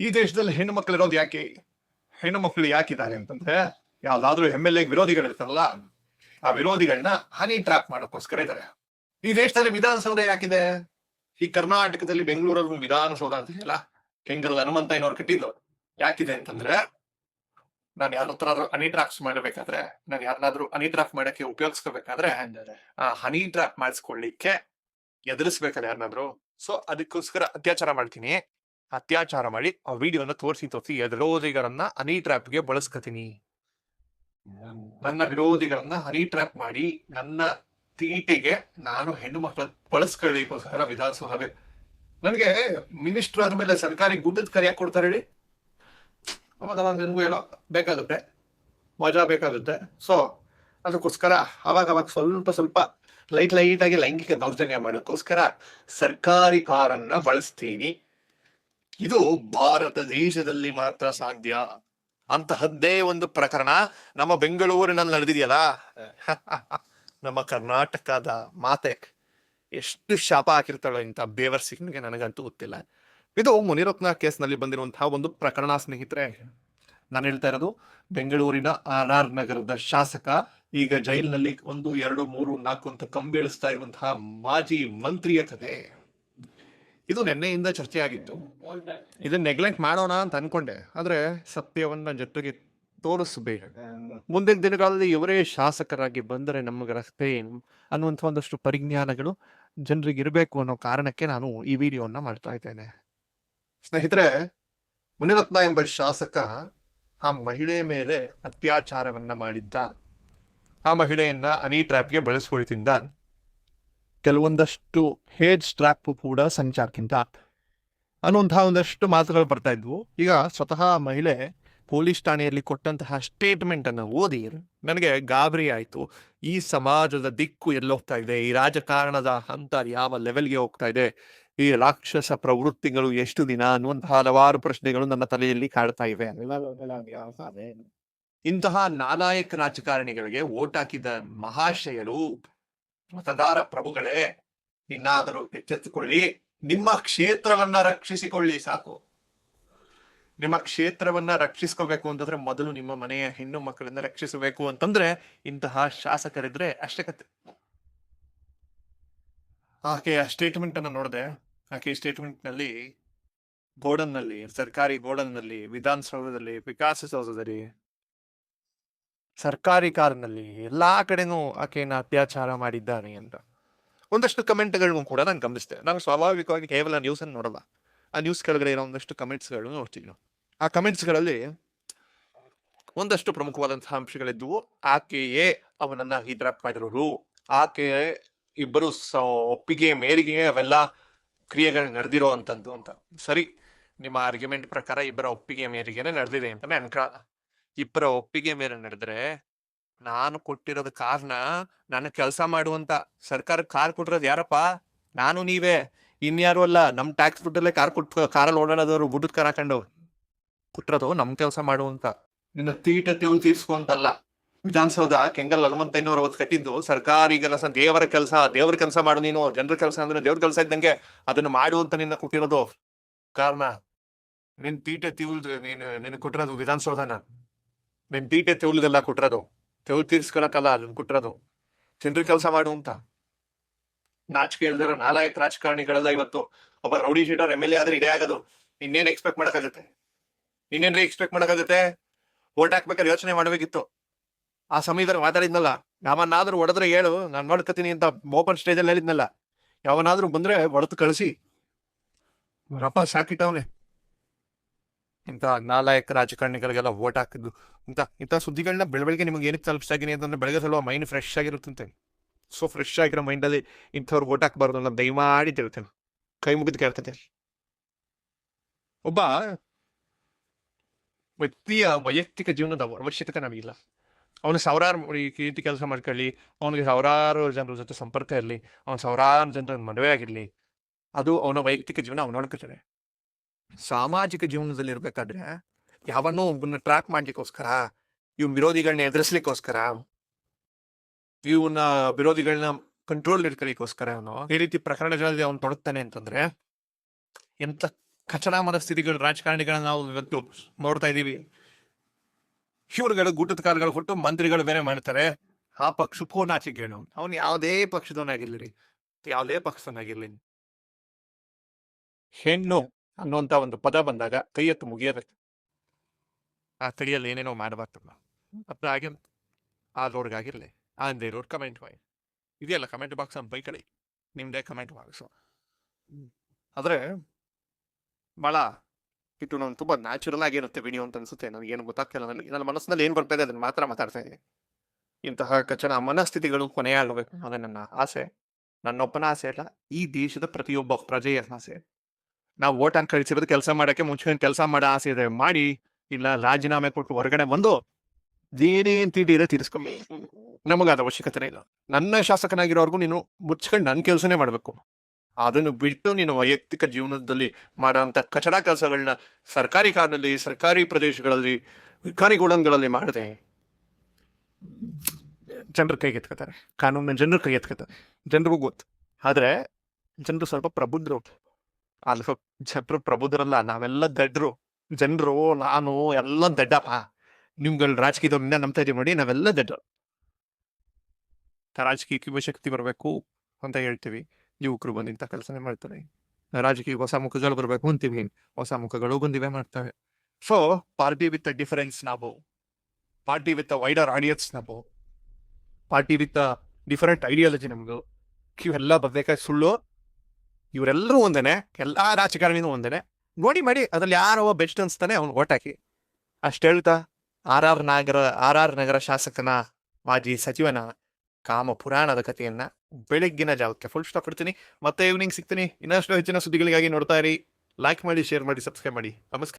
ಈ ದೇಶದಲ್ಲಿ ಹೆಣ್ಣು ಮಕ್ಕಳು ಇರೋದು ಯಾಕೆ? ಹೆಣ್ಣು ಮಕ್ಕಳು ಯಾಕಿದ್ದಾರೆ ಅಂತಂದ್ರೆ, ಯಾವ್ದಾದ್ರು ಎಂ ಎಲ್ ಎ ವಿರೋಧಿಗಳಿರ್ತಾರಲ್ಲ ಆ ವಿರೋಧಿಗಳನ್ನ ಹನಿ ಟ್ರಾಪ್ ಮಾಡೋಕ್ಕೋಸ್ಕರ ಇದ್ದಾರೆ. ಈ ದೇಶದಲ್ಲಿ ವಿಧಾನಸೌಧ ಯಾಕಿದೆ? ಈ ಕರ್ನಾಟಕದಲ್ಲಿ ಬೆಂಗಳೂರಲ್ಲಿ ವಿಧಾನಸೌಧ ಅಂತ ಇದೆಯಲ್ಲ ಕೆಂಗಲ್ ಹನುಮಂತಯ್ಯನವ್ರು ಕಟ್ಟಿದ್ದು. ಯಾಕಿದೆ ಅಂತಂದ್ರೆ, ನಾನು ಯಾರ ಹತ್ರ ಹನಿ ಟ್ರಾಪ್ಸ್ ಮಾಡಬೇಕಾದ್ರೆ, ನಾನು ಯಾರನ್ನಾದ್ರೂ ಹನಿ ಟ್ರಾಪ್ ಮಾಡಕ್ಕೆ ಉಪಯೋಗಿಸ್ಕೋಬೇಕಾದ್ರೆ, ಆ ಹನಿ ಟ್ರಾಪ್ ಮಾಡಿಸ್ಕೊಳ್ಳಿಕ್ಕೆ ಎದುರಿಸ್ಬೇಕಲ್ಲ ಯಾರನ್ನಾದ್ರು ಸೊ ಅದಕ್ಕೋಸ್ಕರ ಅತ್ಯಾಚಾರ ಮಾಡ್ತೀನಿ. ಅತ್ಯಾಚಾರ ಮಾಡಿ ಆ ವಿಡಿಯೋನ ತೋರಿಸಿ ತೋರಿಸಿ ವಿರೋಧಿಗಳನ್ನ ಹನಿ ಟ್ರ್ಯಾಪ್ಗೆ ಬಳಸ್ಕತೀನಿ. ನನ್ನ ವಿರೋಧಿಗಳನ್ನ ಹನಿ ಟ್ರ್ಯಾಪ್ ಮಾಡಿ ನನ್ನ ತೀಟಿಗೆ ನಾನು ಹೆಣ್ಣು ಮಕ್ಕಳ ಬಳಸ್ಕೊಳ್ಳಿಕ್ಕೋಸ್ಕರ ವಿಧಾನಸಭೆ ನನಗೆ ಮಿನಿಸ್ಟರ್ ಆದ್ಮೇಲೆ ಸರ್ಕಾರಿ ಗುಡ್ಡದ ಕರೆ ಯಾಕೆ ಕೊಡ್ತಾರೆ ಹೇಳಿ? ಅವಾಗ ಅವಾಗ ನನಗೂ ಏನೋ ಬೇಕಾಗುತ್ತೆ. ಮಜಾ ಬೇಕಾಗುತ್ತೆ. ಸೊ ಅದಕ್ಕೋಸ್ಕರ ಅವಾಗ ಅವಾಗ ಸ್ವಲ್ಪ ಸ್ವಲ್ಪ ಲೈಟ್ ಲೈಟ್ ಆಗಿ ಲೈಂಗಿಕ ದೌರ್ಜನ್ಯ ಮಾಡೋಕ್ಕೋಸ್ಕರ ಸರ್ಕಾರಿ ಕಾರನ್ನ ಬಳಸ್ತೀನಿ. ಇದು ಭಾರತ ದೇಶದಲ್ಲಿ ಮಾತ್ರ ಸಾಧ್ಯ ಅಂತಹದ್ದೇ ಒಂದು ಪ್ರಕರಣ ನಮ್ಮ ಬೆಂಗಳೂರಿನಲ್ಲಿ ನಡೆದಿದೆಯಲ್ಲ? ನಮ್ಮ ಕರ್ನಾಟಕದ ಮಾತೆ ಎಷ್ಟು ಶಾಪ ಹಾಕಿರ್ತಾಳೋ ಇಂಥ ಬೇವರ್ ಸಿಂಗ್ಗೆ ನನಗಂತೂ ಗೊತ್ತಿಲ್ಲ. ಇದು ಮುನಿರತ್ನ ಕೇಸ್ನಲ್ಲಿ ಬಂದಿರುವಂತಹ ಒಂದು ಪ್ರಕರಣ, ಸ್ನೇಹಿತರೆ. ನಾನು ಹೇಳ್ತಾ ಇರೋದು, ಬೆಂಗಳೂರಿನ ಆರ್ ಆರ್ ನಗರದ ಶಾಸಕ ಈಗ ಜೈಲಿನಲ್ಲಿ ಒಂದು, ಎರಡು, ಮೂರು, ನಾಲ್ಕು ಅಂತ ಕಂಬಿಳಿಸ್ತಾ ಇರುವಂತಹ ಮಾಜಿ ಮಂತ್ರಿಯ ಕಥೆ ಇದು ನಿನ್ನೆಯಿಂದ ಚರ್ಚೆ ಆಗಿತ್ತು ಇದನ್ನ ನೆಗ್ಲೆಕ್ಟ್ ಮಾಡೋಣ ಅಂತ ಅನ್ಕೊಂಡೆ. ಆದ್ರೆ ಸತ್ಯವನ್ನ ಜೊತೆಗೆ ತೋರಿಸಬೇಕ ಮುಂದಿನ ದಿನಗಳಲ್ಲಿ ಇವರೇ ಶಾಸಕರಾಗಿ ಬಂದರೆ ನಮಗೆ ರಸ್ತೆ ಏನು ಅನ್ನುವಂಥ ಒಂದಷ್ಟು ಪರಿಜ್ಞಾನಗಳು ಜನರಿಗೆ ಇರಬೇಕು ಅನ್ನೋ ಕಾರಣಕ್ಕೆ ನಾನು ಈ ವಿಡಿಯೋನ ಮಾಡ್ತಾ ಇದ್ದೇನೆ. ಸ್ನೇಹಿತರೆ ಮುನಿರತ್ನ ಎಂಬ ಶಾಸಕ ಆ ಮಹಿಳೆ ಮೇಲೆ ಅತ್ಯಾಚಾರವನ್ನ ಮಾಡಿದ್ದ. ಆ ಮಹಿಳೆಯನ್ನ ಅನಿ ಟ್ರ್ಯಾಪ್ಗೆ ಬಳಸ್ಕೊಳ್ತಿದ್ದ. ಕೆಲವೊಂದಷ್ಟು ಹೇಜ್ ಸ್ಟ್ರಾಪ್ ಕೂಡ ಸಂಚಾರಕ್ಕಿಂತ ಅನ್ನುವಂತಹ ಒಂದಷ್ಟು ಮಾತುಗಳು ಬರ್ತಾ ಇದ್ವು. ಈಗ ಸ್ವತಃ ಮಹಿಳೆ ಪೊಲೀಸ್ ಠಾಣೆಯಲ್ಲಿ ಕೊಟ್ಟಂತಹ ಸ್ಟೇಟ್ಮೆಂಟ್ ಅನ್ನು ಓದಿ ನನಗೆ ಗಾಬರಿ ಆಯಿತು. ಈ ಸಮಾಜದ ದಿಕ್ಕು ಎಲ್ಲೋಗ್ತಾ ಇದೆ. ಈ ರಾಜಕಾರಣದ ಹಂತ ಯಾವ ಲೆವೆಲ್ಗೆ ಹೋಗ್ತಾ ಇದೆ? ಈ ರಾಕ್ಷಸ ಪ್ರವೃತ್ತಿಗಳು ಎಷ್ಟು ದಿನ ಅನ್ನುವಂತಹ ಹಲವಾರು ಪ್ರಶ್ನೆಗಳು ನನ್ನ ತಲೆಯಲ್ಲಿ ಕಾಡ್ತಾ ಇವೆ. ಇಂತಹ ನಾಲಾಯಕ ರಾಜಕಾರಣಿಗಳಿಗೆ ಓಟ್ ಹಾಕಿದ ಮಹಾಶಯರು ಮತದಾರ ಪ್ರಭುಗಳೇ, ಇನ್ನಾದರೂ ಎಚ್ಚೆತ್ತುಕೊಳ್ಳಿ. ನಿಮ್ಮ ಕ್ಷೇತ್ರವನ್ನ ರಕ್ಷಿಸಿಕೊಳ್ಳಿ, ಸಾಕು. ನಿಮ್ಮ ಕ್ಷೇತ್ರವನ್ನ ರಕ್ಷಿಸ್ಕೋಬೇಕು ಅಂತಂದ್ರೆ ಮೊದಲು ನಿಮ್ಮ ಮನೆಯ ಹೆಣ್ಣು ಮಕ್ಕಳನ್ನ ರಕ್ಷಿಸಬೇಕು ಅಂತಂದ್ರೆ ಇಂತಹ ಶಾಸಕರಿದ್ರೆ ಅಷ್ಟೇ ಕತೆ ಆಕೆಯ ಸ್ಟೇಟ್ಮೆಂಟ್ ಅನ್ನ ನೋಡಿದೆ. ಆಕೆ ಸ್ಟೇಟ್ಮೆಂಟ್ನಲ್ಲಿ ಗೋಡನ್ನಲ್ಲಿ ಸರ್ಕಾರಿ ಗೋಡನ್ನಲ್ಲಿ ವಿಧಾನಸೌಧದಲ್ಲಿ ವಿಕಾಸಸೌಧದಲ್ಲಿ ಸರ್ಕಾರಿ ಕಾರಿನಲ್ಲಿ ಎಲ್ಲಾ ಕಡೆನೂ ಆಕೆಯನ್ನ ಅತ್ಯಾಚಾರ ಮಾಡಿದ್ದಾನೆ ಅಂತ. ಒಂದಷ್ಟು ಕಮೆಂಟ್ಗಳನ್ನು ಕೂಡ ನಾನು ಗಮನಿಸಿದೆ ನಾನು ಸ್ವಾಭಾವಿಕವಾಗಿ ಕೇವಲ ನ್ಯೂಸ್ ಅನ್ನು ನೋಡಲ್ಲ. ಆ ನ್ಯೂಸ್ ಕೆಳಗಡೆ ಇರೋ ಒಂದಷ್ಟು ಕಮೆಂಟ್ಸ್ಗಳು ನೋಡ್ತೀನಿ. ಆ ಕಮೆಂಟ್ಸ್ಗಳಲ್ಲಿ ಒಂದಷ್ಟು ಪ್ರಮುಖವಾದಂತಹ ಅಂಶಗಳಿದ್ವು. ಆಕೆಯೇ ಅವನನ್ನ ಹಿಡ್ರಾಪ್ ಮಾಡಿರೋರು. ಆಕೆಯೇ ಇಬ್ಬರು ಒಪ್ಪಿಗೆ, ಮೇರೆಗೆ ಅವೆಲ್ಲ ಕ್ರಿಯೆಗಳು ನಡೆದಿರೋ ಅಂತದ್ದು ಅಂತ. ಸರಿ, ನಿಮ್ಮ ಆರ್ಗ್ಯುಮೆಂಟ್ ಪ್ರಕಾರ ಇಬ್ಬರ ಒಪ್ಪಿಗೆ, ಮೇರೆಗೆನೆ ನಡೆದಿದೆ ಅಂತಾನೆ ಅನ್ಕೊಳ್ಳ ಇಬ್ಬರ ಒಪ್ಪಿಗೆ ಮೇಲೆ ನಡೆದ್ರೆ ನಾನು ಕೊಟ್ಟಿರೋದು ಕಾರ್ನ ನನ್ನ ಕೆಲಸ ಮಾಡುವಂತ ಸರ್ಕಾರ ಕಾರ್ ಕೊಟ್ಟಿರೋದು ಯಾರಪ್ಪ? ನಾನು ನೀವೇ. ಇನ್ಯಾರು ಅಲ್ಲ. ನಮ್ ಟ್ಯಾಕ್ಸ್ ದುಡ್ಡಲ್ಲೇ ಕಾರ್ ಕೊಟ್ಟು ಕಾರಲ್ಲಿ ಓಡಾಡೋದವ್ರು ಬುಡ್ಡದ ಕಾರ್ ಹಾಕೊಂಡು ಕೊಟ್ಟಿರೋದು ನಮ್ ಕೆಲಸ ಮಾಡುವಂತ. ನಿನ್ನ ತೀಟ ತಿಳು ತೀರ್ಸ್ಕೊಂತಲ್ಲ ವಿಧಾನಸೌಧ ಕೆಂಗಲ್ ಹನುಮಂತಯ್ಯನವ್ರು ಅವತ್ತು ಕಟ್ಟಿದ್ದು ಸರ್ಕಾರಿ ಕೆಲಸ, ದೇವರ ಕೆಲಸ, ದೇವ್ರ ಕೆಲಸ ಮಾಡು ನೀನು, ಜನರ ಕೆಲಸ ಅಂದ್ರೆ ದೇವ್ರ ಕೆಲಸ ಇದ್ದಂಗೆ ಅದನ್ನ ಮಾಡು ಅಂತ ನಿನ್ನ ಕೊಟ್ಟಿರೋದು. ಕಾರಣ ನಿನ್ ತೀಟ ತಿಳ್ದು ನೀನು ನಿನ್ ಕೊಟ್ಟಿರೋದು ವಿಧಾನಸೌಧನ. ನಿನ್ ತೀಟೆ ತಿಳ್ದೆಲ್ಲ ಕೊಟ್ರದು. ತೆವ್ ತೀರ್ಸ್ಕೊಳಕಲ್ಲ ಅದನ್ನ ಕೊಟ್ರದು. ಜನರು ಕೆಲಸ ಮಾಡು ಅಂತ. ನಾಚಿಕೆ ಇಲ್ದಿರೋ ನಾಲಾಯಕ್ ರಾಜಕಾರಣಿಗಳೆಲ್ಲ ಇವತ್ತು ಒಬ್ಬ rowdy sheeter M L A ಆದ್ರೆ ಇದೇ ಆಗೋದು. ಇನ್ನೇನ್ ಎಕ್ಸ್ಪೆಕ್ಟ್ ಮಾಡಕ್ಕಾಗತ್ತೆ? ಇನ್ನೇನ್ರಿ ಎಕ್ಸ್ಪೆಕ್ಟ್ ಮಾಡಕ್ಕಾಗತ್ತೆ? ಓಟ್ ಹಾಕ್ಬೇಕಾದ್ರೆ ಯೋಚನೆ ಮಾಡಬೇಕಿತ್ತು. ಆ ಸಮಯದಲ್ಲಿ ಮಾತಾಡಿದ್ನಲ್ಲ ಯಾವನ್ನಾದ್ರೂ ಹೊಡೆದ್ರೆ ಹೇಳು, ನಾನು ಮಾಡ್ಕತೀನಿ ಅಂತ ಓಪನ್ ಸ್ಟೇಜಲ್ಲಿ ಹೇಳಿದ್ನಲ್ಲ. ಯಾವನಾದ್ರೂ ಬಂದ್ರೆ ಹೊಡೆದು ಕಳಿಸಿ. ರಪ್ಪ ಸಾಕಿಟ್ಟವನೆ. ಇಂಥ ನಾಲಾಯಕ ರಾಜಕಾರಣಿಗಳಿಗೆಲ್ಲ ಓಟ್ ಹಾಕಿದ್ದು. ಇಂಥ ಇಂಥ ಸುದ್ದಿಗಳನ್ನ ಬೆಳವಳಿಗೆ ನಿಮಗೆ ಏನಕ್ಕೆ ತಲುಪಿಸ್ತಾ ಇದ್ದೀನಿ ಅಂತಂದ್ರೆ ಬೆಳಗ್ಗೆ ಸ್ವಲ್ಪ ಮೈಂಡ್ ಫ್ರೆಶ್ ಆಗಿರುತ್ತಂತೆ. ಸೊ ಫ್ರೆಶ್ ಆಗಿರೋ ಮೈಂಡಲ್ಲಿ ಇಂಥವ್ರು ಓಟ್ ಹಾಕ್ಬಾರ್ದು ದಯ ದಯಮಾಡಿ ತಿಳ್ತೇನೆ. ಕೈ ಮುಗಿದು ಕೇಳ್ತೇನೆ. ಒಬ್ಬ ವ್ಯಕ್ತಿಯ ವೈಯಕ್ತಿಕ ಜೀವನದ ಅವಶ್ಯಕತೆ ನಮಗಿಲ್ಲ. ಅವನು ಸಾವಿರಾರು ಕೀರ್ತಿ ಕೆಲಸ ಮಾಡ್ಕೊಳ್ಳಿ, ಅವನಿಗೆ ಸಾವಿರಾರು ಜನರ ಜೊತೆ ಸಂಪರ್ಕ ಇರಲಿ, ಅವನು ಸಾವಿರಾರು ಜನರ ಮದುವೆ ಆಗಿರಲಿ, ಅದು ಅವನ ವೈಯಕ್ತಿಕ ಜೀವನ ಅವನು ನೋಡ್ಕೊತಾನೆ ಸಾಮಾಜಿಕ ಜೀವನದಲ್ಲಿ ಇರ್ಬೇಕಾದ್ರೆ ಯಾವನ್ನೋ ಒಬ್ಬನ ಟ್ರ್ಯಾಕ್ ಮಾಡ್ಲಿಕ್ಕೋಸ್ಕರ ಇವ್ ವಿರೋಧಿಗಳನ್ನ ಎದುರಿಸ್ಲಿಕ್ಕೋಸ್ಕರ ಇವನ್ನ ವಿರೋಧಿಗಳನ್ನ ಕಂಟ್ರೋಲ್ ಇಟ್ಕೊಳ್ಳಿಕ್ಕೋಸ್ಕರ ಅವನು ಈ ರೀತಿ ಪ್ರಕರಣಗಳಲ್ಲಿ ಅವನು ತೊಡಗ್ತಾನೆ ಅಂತಂದ್ರೆ, ಎಂತ ಕಚಡ ಮನಸ್ಥಿತಿಗಳು ರಾಜಕಾರಣಿಗಳನ್ನ ನಾವು ಇವತ್ತು ನೋಡ್ತಾ ಇದೀವಿ. ಇವ್ರುಗಳು ಗುಟ್ಟದ ಕಾಲಗಳು ಕೊಟ್ಟು ಮಂತ್ರಿಗಳು ಬೇರೆ ಮಾಡ್ತಾರೆ. ಆ ಪಕ್ಷ ಪಕ್ಷಕ್ಕೂ ಕೇಳು ಅವನು ಯಾವುದೇ ಪಕ್ಷದವನಾಗಿರ್ಲಿ ಯಾವುದೇ ಪಕ್ಷದವನಾಗಿರ್ಲಿ. ಹೆಣ್ಣು ಅನ್ನುವಂತ ಒಂದು ಪದ ಬಂದಾಗ ಕೈ ಎತ್ತು ಮುಗಿಯಬೇಕು ಆ ಕೈಯಲ್ಲಿ ಏನೇನೋ ಮಾಡಬಾರ್ದು ಅದಾಗಿ ಆ ಅಂದೇ ರೋಡ್ ಕಮೆಂಟ್ ಮಾಡಿ. ಇದೆಯಲ್ಲ ಕಮೆಂಟ್ ಬಾಕ್ಸ್ ಅಂತ ಬೈಕಳಿ ನಿಮ್ಮದೇ ಕಮೆಂಟ್ ಬಾಕ್ಸು ಆದರೆ ಭಾಳ ಇಟ್ಟು ನಾನು ತುಂಬಾ ನ್ಯಾಚುರಲ್ ಆಗಿರುತ್ತೆ ವಿಡಿಯೋ ಅಂತ ಅನ್ಸುತ್ತೆ ನನಗೆ ಏನು ಗೊತ್ತಾಗ್ತಿಲ್ಲ ನನಗೆ ನನ್ನ ಮನಸ್ಸಿನಲ್ಲಿ ಏನು ಬರ್ತಾ ಇದೆ ಅದನ್ನ ಮಾತ್ರ ಮಾತಾಡ್ತಾ ಇದ್ದೀನಿ. ಇಂತಹ ಕಚನ ಮನಸ್ಥಿತಿಗಳು ಕೊನೆಯಾಗಬೇಕು ಅನ್ನೋದೇ ನನ್ನ ಆಸೆ. ನನ್ನೊಬ್ಬನ ಆಸೆ ಅಲ್ಲ ಈ ದೇಶದ ಪ್ರತಿಯೊಬ್ಬ ಪ್ರಜೆಯ ಆಸೆ. ನಾವು ಓಟ್ ಅನ್ ಕಳಿಸಿರೋದು ಕೆಲಸ ಮಾಡಕ್ಕೆ ಮುಂಚೆ ಕೆಲಸ ಮಾಡೋ ಆಸೆ ಇದೆ, ಮಾಡಿ, ಇಲ್ಲ ರಾಜೀನಾಮೆ ಕೊಟ್ಟು ಹೊರಗಡೆ ಬಂದು ಏನೇನ್ ತಿಂಡಿ ಇದೆ ತೀರಿಸ್ಕೊಬೇಕು ನಮಗಾದ ಅವಶ್ಯಕತೆ ಇಲ್ಲ. ನನ್ನ ಶಾಸಕನಾಗಿರೋರ್ಗು ನೀನು ಮುಚ್ಕೊಂಡು ನನ್ನ ಕೆಲಸನೇ ಮಾಡಬೇಕು. ಅದನ್ನು ಬಿಟ್ಟು ನೀನು ವೈಯಕ್ತಿಕ ಜೀವನದಲ್ಲಿ ಮಾಡೋಂಥ ಕಚಡ ಕೆಲಸಗಳನ್ನ ಸರ್ಕಾರಿ ಕಾರಲ್ಲಿ ಸರ್ಕಾರಿ ಪ್ರದೇಶಗಳಲ್ಲಿ ಸರ್ಕಾರಿ ಗೋಡನ್ಗಳಲ್ಲಿ ಮಾಡದೆ. ಜನರು ಕೈಗೆ ಎತ್ಕೋತಾರೆ. ಕಾನೂನಿನ ಜನರು ಕೈ ಎತ್ಕೋತಾರೆ. ಜನರಿಗೂ ಗೊತ್ತು. ಆದರೆ ಜನರು ಸ್ವಲ್ಪ ಪ್ರಬುದ್ಧರು. ಅಲ್ಲಿ ಜನರು ಪ್ರಬುದ್ಧರಲ್ಲ, ನಾವೆಲ್ಲ ದಡ್ಡರು ಜನರು, ನಾನು, ಎಲ್ಲ ದಡ್ಡಪ್ಪ. ನಿಮ್ಗಳು ರಾಜಕೀಯದವ್ರನ್ನ ನಂಬ್ತಾ ಇದೀವಿ ನೋಡಿ, ನಾವೆಲ್ಲ ದಡ್ಡರು. ರಾಜಕೀಯಕ್ಕೆ ಯುವಶಕ್ತಿ ಬರಬೇಕು ಅಂತ ಹೇಳ್ತೀವಿ. ಯುವಕರು ಬಂದಿಂತ ಕೆಲಸನೇ ಮಾಡ್ತಾರೆ. ರಾಜಕೀಯ ಹೊಸ ಮುಖಗಳು ಬರಬೇಕು ಅಂತೀವಿ ಹೊಸ ಮುಖಗಳು ಬಂದಿವೆ ಮಾಡ್ತವೆ. ಸೊ ಪಾರ್ಟಿ ವಿತ್ ಡಿಫರೆನ್ಸ್ ನಾವು. ಪಾರ್ಟಿ ವಿತ್ ವೈಡರ್ ಆಡಿಯನ್ಸ್ ನಾವು. ಪಾರ್ಟಿ ವಿತ್ ಡಿಫರೆಂಟ್ ಐಡಿಯಾಲಜಿ ನಮ್ದು. ಇವೆಲ್ಲ ಬರ್ಬೇಕಾಗಿ ಸುಳ್ಳು. ಇವರೆಲ್ಲರೂ ಒಂದೇನೆ, ಎಲ್ಲ ರಾಜಕಾರಣಿನೂ ಒಂದೇನೆ. ನೋಡಿ ಮಾಡಿ, ಅದ್ರಲ್ಲಿ ಯಾರೋ ಬೆಸ್ಟ್ ಅನ್ಸ್ತಾನೆ, ಅವ್ನು ಓಟ್ ಹಾಕಿ. ಅಷ್ಟು ಹೇಳ್ತಾ, R R Nagar, R R Nagar ಶಾಸಕನ, ಮಾಜಿ ಸಚಿವನ ಕಾಮ ಪುರಾಣದ ಕಥೆಯನ್ನ ಬೆಳಗ್ಗಿನ ಜಾವಕ್ಕೆ ಫುಲ್ ಸ್ಟಾಪ್ ಕೊಡ್ತೀನಿ ಮತ್ತೆ ಈವ್ನಿಂಗ್ ಸಿಗ್ತೀನಿ. ಇನ್ನಷ್ಟು ಹೆಚ್ಚಿನ ಸುದ್ದಿಗಳಿಗಾಗಿ ನೋಡ್ತಾ ಇರಿ. ಲೈಕ್ ಮಾಡಿ ಶೇರ್ ಮಾಡಿ ಸಬ್ಸ್ಕ್ರೈಬ್ ಮಾಡಿ. ನಮಸ್ಕಾರ.